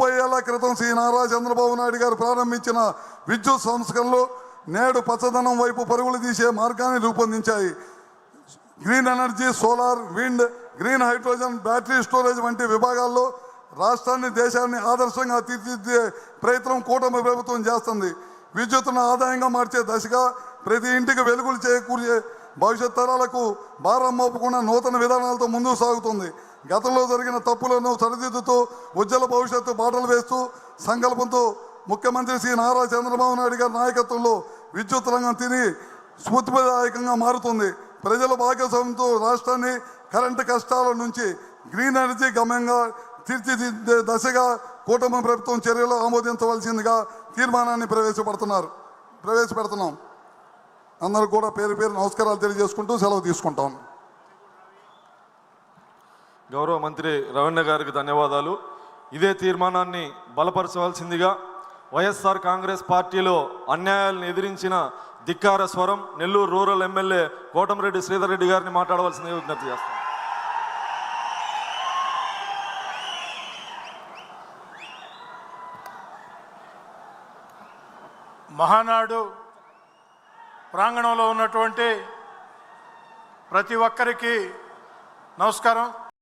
ముప్పై ఏళ్ళ క్రితం శ్రీ నారా చంద్రబాబు నాయుడు గారు ప్రారంభించిన విద్యుత్ సంస్కరణలు నేడు పచ్చదనం వైపు పరుగులు తీసే మార్గాన్ని రూపొందించాయి. Green energy solar wind green hydrogen battery storage వంటి విభాగాల్లో రాష్ట్రాన్ని దేశాన్ని ఆదర్శంగా తీర్చిదిద్దే ప్రయత్నం కూటమి ప్రభుత్వం చేస్తుంది. విద్యుత్తును ఆదాయంగా మార్చే దశగా ప్రతి ఇంటికి వెలుగులు చేకూర్చే భవిష్యత్ తరాలకు భారం మోపకుండా నూతన విధానాలతో ముందుకు సాగుతుంది. గతంలో జరిగిన తప్పులను సరిదిద్దుతూ ఉజ్వల భవిష్యత్తు బాటలు వేస్తూ సంకల్పంతో ముఖ్యమంత్రి శ్రీ నారా చంద్రబాబు నాయుడు గారి నాయకత్వంలో విద్యుత్ రంగం తిని స్ఫూర్తిదాయకంగా మారుతుంది. ప్రజల భాగస్వామ్యంతో రాష్ట్రాన్ని కరెంటు కష్టాల నుంచి గ్రీన్ ఎనర్జీ గమ్యంగా తీర్చిదిద్దే దశగా కూటమి ప్రభుత్వం చర్యలు ఆమోదించవలసిందిగా తీర్మానాన్ని ప్రవేశపెడుతున్నారు. ప్రవేశపెడుతున్నాం. అందరూ కూడా పేరు పేరు నమస్కారాలు తెలియజేసుకుంటూ సెలవు తీసుకుంటాం. గౌరవ మంత్రి రవీణ గారికి ధన్యవాదాలు. ఇదే తీర్మానాన్ని బలపరచవలసిందిగా వైఎస్ఆర్ కాంగ్రెస్ పార్టీలో అన్యాయాలను ఎదిరించిన ధిక్కార స్వరం నెల్లూరు రూరల్ ఎమ్మెల్యే కోటమిరెడ్డి శ్రీధర్ రెడ్డి గారిని మాట్లాడవలసిందిగా విజ్ఞప్తి చేస్తాను. మహానాడు ప్రాంగణంలో ఉన్నటువంటి ప్రతి ఒక్కరికి నమస్కారం.